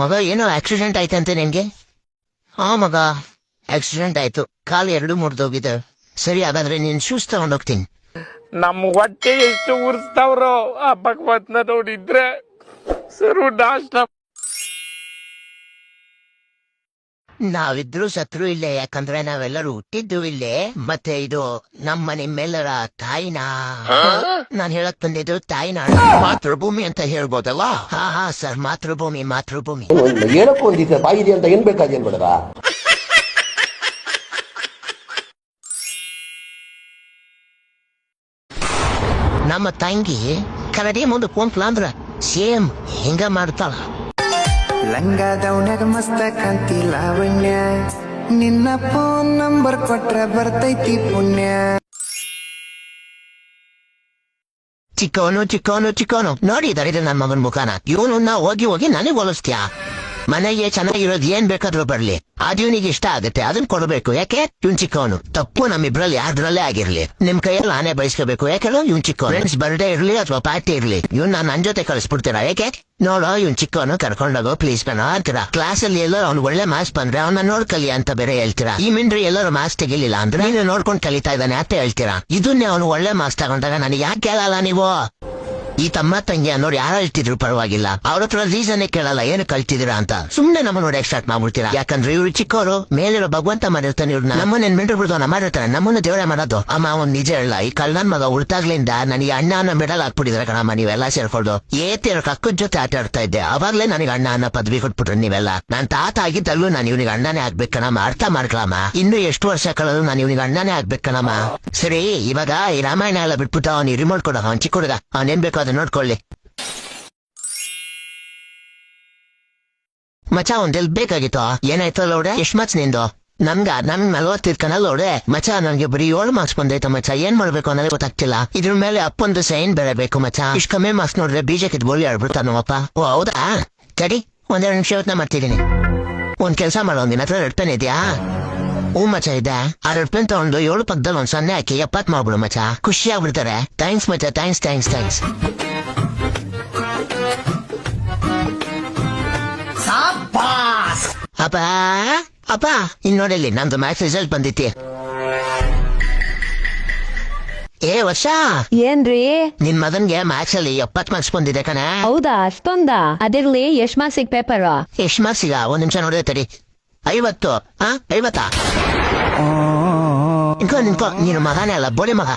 ಮಗ ಏನೋ ಆಕ್ಸಿಡೆಂಟ್ ಆಯ್ತಂತೆ ನಿನ್ಗೆ? ಹಾ ಮಗ ಆಕ್ಸಿಡೆಂಟ್ ಆಯ್ತು. ಕಾಲು ಎರಡು ಮುರಿದೋಗಿದೆ. ಸರಿ ಹಾಗಾದ್ರೆ ನೀನ್ ಶೂಸ್ ತಗೊಂಡ್ ಹೋಗ್ತೀನಿ. ನಮ್ ಹೊಟ್ಟೆ ಎಷ್ಟು ಉರ್ಸ್ತಾವ್ರೋ ಆ ಭಗವತ್ನ ನೋಡಿದ್ರೆ ಸರು ನಾಷ್ಟ ನಾವಿದ್ರು ಸತ್ರು ಇಲ್ಲೇ ಯಾಕಂದ್ರೆ ನಾವೆಲ್ಲರೂ ಹುಟ್ಟಿದ್ದು ಇಲ್ಲೇ ಮತ್ತೆ ಇದು ನಮ್ಮ ನಿಮ್ಮೆಲ್ಲರ ತಾಯಿನ ನಾನ್ ಹೇಳಕ್ ಬಂದಿದ್ದು ತಾಯಿನ ಮಾತೃಭೂಮಿ ಅಂತ ಹೇಳ್ಬೋದಲ್ಲ ಹಾ ಹಾ ಸರ್ ಮಾತೃಭೂಮಿ ಮಾತೃಭೂಮಿ ಹೇಳಕ್ಕೂ ಒಂದಿದೆ ಬಾಯಿದೆ ಅಂತ ಏನ್ ಬೇಕಾದೇನ್ ಬೇಡದ ನಮ್ಮ ತಂಗಿ ಕರಡಿ ಮುಂದೆ ಕುಂತ್ಲ ಅಂದ್ರ ಸೇಮ್ ಹಿಂಗ ಮಾಡ್ತಾಳ ಲಂಗಾದವನ್ಯಾಗ ಮಸ್ತ ಕಂತಿ ಲಾವಣ್ಯ. ನಿನ್ನ ಫೋನ್ ನಂಬರ್ ಕೊಟ್ರ ಬರ್ತೈತಿ ಪುಣ್ಯ. ಚಿಕ್ಕವನು ಚಿಕ್ಕವನು ಚಿಕ್ಕವನು ನೋಡಿದಾರೆ ನನ್ನ ಮಗನ ಮುಖಾನ. ಇವನು ನಾ ಹೋಗಿ ಹೋಗಿ ನನಗೆ ಹೋಲಿಸ್ತೀಯಾ? ಮನೆಗೆ ಚೆನ್ನಾಗಿರೋದು ಏನ್ ಬೇಕಾದ್ರೂ ಬರ್ಲಿ. ಅದು ಇವನಿಗೆ ಇಷ್ಟ ಆಗುತ್ತೆ. ಅದನ್ನ ಕೊಡಬೇಕು. ಯಾಕೆ? ಇವ್ನ್ ಚಿಕ್ಕವನು. ತಪ್ಪು ನಮ್ಮಿಬ್ರಲ್ಲಿ ಯಾರ್ದ್ರಲ್ಲೇ ಆಗಿರ್ಲಿ. ನಿಮ್ ಕೈಯಲ್ಲಿ ಆನೆ ಬಯಸ್ಕೋಬೇಕು ಯಾಕೆ ಇವ್ನ್ ಚಿಕ್ಕವನು. ಫ್ರೆಂಡ್ಸ್ ಬರ್ಡೇ ಇರ್ಲಿ ಅಥವಾ ಪಾರ್ಟಿ ಇರ್ಲಿ. ಇವ್ನ ನಾನು ನನ್ ಜೊತೆ ಕಳಿಸ್ಬಿಡ್ತೀರಾ? ಯಾಕೆ? ನೋಡೋ, ಇವ್ನ್ ಚಿಕ್ಕವನು ಕರ್ಕೊಂಡೋಗೋ. ಪ್ಲೀಸ್ ಕಣ ಅಂತೀರಾ ಕ್ಲಾಸ್ ಅಲ್ಲಿ ಎಲ್ಲರೂ ಅವ್ನು ಒಳ್ಳೆ ಮಾಸ್ ಬಂದ್ರೆ ಅವ್ನ ನೋಡ್ ಕಲಿ ಅಂತ ಬೇರೆ ಹೇಳ್ತೀರಾ? ಈ ಮಿಂಡ್ರಿ ಎಲ್ಲರೂ ಮಾಸ್ ತೆಗಿಲಿಲ್ಲ ಅಂದ್ರೆ ನೀನು ನೋಡ್ಕೊಂಡು ಕಲಿತಾ ಇದ್ದಾನೆ ಅಂತ ಹೇಳ್ತೀರಾ? ಇದನ್ನೇ ಅವನು ಒಳ್ಳೆ ಮಾಸ್ ತಗೊಂಡಾಗ ನನಗೆ ಯಾಕೆ ಕೇಳಲ್ಲ ನೀವು? ಈ ತಮ್ಮ ತಂಗಿ ಅನ್ನೋರು ಯಾರು ಹೇಳ್ತಿದ್ರು ಪರವಾಗಿಲ್ಲ. ಅವ್ರ ಹತ್ರ ರೀಸನ್ ಕೇಳಲ್ಲ, ಏನು ಕಲ್ತಿದ್ದೀರಾ ಅಂತ. ಸುಮ್ನೆ ನಮ್ಮ ನೋಡಿ ಸ್ಟಾರ್ಟ್ ಮಾಡ್ಬಿಡ್ತೀರಾ? ಯಾಕಂದ್ರೆ ಇವ್ರು ಚಿಕ್ಕವರು ಮೇಲಿರೋ ಭಗವಂತ ಮಾಡಿರ್ತಾನೆ ಇವ್ರನ್ನ ನಮ್ಮನ್ನ ಮೆಂಟರ್ ಬಿಡ್ದವನ? ಮಾಡಿರ್ತಾನೆ ನಮ್ಮನ್ನ ದೇವರ ಮಾಡೋದು. ಅಮ್ಮ, ಅವ್ನ್ ನಿಜ ಹೇಳ. ಈ ಕಳ್ಳನ್ ಮಗ ಉಳ್ತಾಗ್ಲಿಂದ ನನಗೆ ಅಣ್ಣ ಅನ್ನೋ ಮೆಡಲ್ ಹಾಕ್ಬಿಟ್ಟಿದ್ರೆ ಕಣಮ್ಮ, ನೀವೆಲ್ಲ ಸೇರ್ಕೊಂಡು ಏತಿರೋ ಕಕ್ಕದ ಜೊತೆ ಆಟ ಆಡ್ತಾ ಇದ್ದೆ. ಅವಾಗ್ಲೇ ನನಗೆ ಅಣ್ಣ ಅನ್ನ ಪದವಿ ಕೊಟ್ಬಿಟ್ರು ನೀವೆಲ್ಲ. ನಾನ್ ತಾತ ಆಗಿದ್ದಲ್ಲೂ ನಾನು ಇವನಿಗೆ ಅಣ್ಣನೇ ಆಗ್ಬೇಕು ಕಣಮ್ಮ. ಅರ್ಥ ಮಾಡ್ಕೊಳಮ್ಮ. ಇನ್ನು ಎಷ್ಟು ವರ್ಷ ಕಳೆದು ನಾನು ಇವನಿಗೆ ಅಣ್ಣನೇ ಆಗ್ಬೇಕು ಕಣಮ್ಮ. ಸರಿ, ಇವಾಗ ಈ ರಾಮಾಯಣ ಎಲ್ಲ ಬಿಟ್ಬಿಟ್ಟು ಅವ್ನು ರಿಮೋಟ್ ಕೊಡ. ಅವ್ನ್ ಚಿಕ್ಕ ಹುಡುಗ ಅವ್ನ್ ಏನ್ ಅದನ್ನ ನೋಡ್ಕೊಳ್ಳಿ. ಮಚ ಒಂದೆಲ್ ಬೇಕಾಗಿತ್ತು? ಏನಾಯ್ತು ಲೋಡೆ? ಎಷ್ಟ್ ಮಾರ್ಕ್ಸ್ ನಿಂದು? ನಮ್ಗ ನನ್ ನಲ್ವತ್ತಿರ್ಕನ ಲೋಡೆ. ಮಚ ನನ್ಗೆ ಬರೀ ಏಳು ಮಾರ್ಕ್ಸ್ ಬಂದೈತ ಮಚ ಏನ್ ಮಾಡ್ಬೇಕು ಅನ್ನೋದೇ ಗೊತ್ತಾಗ್ತಿಲ್ಲ. ಇದ್ರ ಮೇಲೆ ಅಪ್ಪೊಂದು ಸೈನ್ ಬೇರೆ ಬೇಕು ಮಚ ಇಷ್ಟ ಕಮ್ಮಿ ಮಾರ್ಕ್ಸ್ ನೋಡ್ರೆ ಬೀಜಕ್ಕೆ ಬೋಲಿ ಆಡ್ಬಿಡ್ತಾನ ನಮ್ಮಪ್ಪ ಓ, ಹೌದಾ? ತಡಿ, ಒಂದೆರಡು ನಿಮಿಷ ಯೋಚನೆ ಮಾಡ್ತಿದ್ದೀನಿ. ಒಂದ್ ಕೆಲ್ಸ ಮಾಡೋ ನಿನ್ನ ಹತ್ರ ರೆಡ್ ಪೆನ್ ಇದೆಯಾ? ಹ್ಞೂ ಮಚ ಇದೆ ಆ ರೆಡ್ ಪೆನ್ ತಗೊಂಡು ಏಳು ಪಕ್ಕದಲ್ಲಿ ಒಂದ್ ಸೊನ್ನೆ ಹಾಕಿ ಎಪ್ಪತ್ ಮಾಡ್ಬಿಡು ಮಚ ಖುಷಿ ಆಗ್ಬಿಡ್ತಾರೆ. ಥ್ಯಾಂಕ್ಸ್ ಮಚ ಥ್ಯಾಂಕ್ಸ್ ಥ್ಯಾಂಕ್ಸ್ ಥ್ಯಾಂಕ್ಸ್ ಅಪ್ಪ ಅಪ್ಪ ಇನ್ ನೋಡಲಿ ನಂದು ಮ್ಯಾಥ್ಸ್ ರಿಸಲ್ಟ್ ಬಂದಿತ್ತಿ. ಏ ವರ್ಷ! ಏನ್ರಿ? ನಿನ್ ಮಗನ್ಗೆ ಮ್ಯಾಥ್ಸ್ ಅಲ್ಲಿ ಎಪ್ಪತ್ ಮಾರ್ಕ್ಸ್ ಬಂದಿದೆ ಕಣ. ಹೌದಾ ಅಷ್ಟೊಂದ? ಅದಿರ್ಲಿ ಎಷ್ಟ್ ಮಾರ್ಕ್ಸ್ ಪೇಪರ್ ಎಷ್ಟ್ ಮಾರ್ಕ್ಸ್ ಈಗ ಒಂದ್ ನಿಮಿಷ ನೋಡಿದೆ ತಡಿ. ಐವತ್ತು ಐವತ್ತ? ಐವತ್ತಾ ನಿನ್ಕೋ ನಿನ್ಕೋ ನೀನು ಮಗನೇ ಅಲ್ಲ ಬೋಳಿ ಮಗ.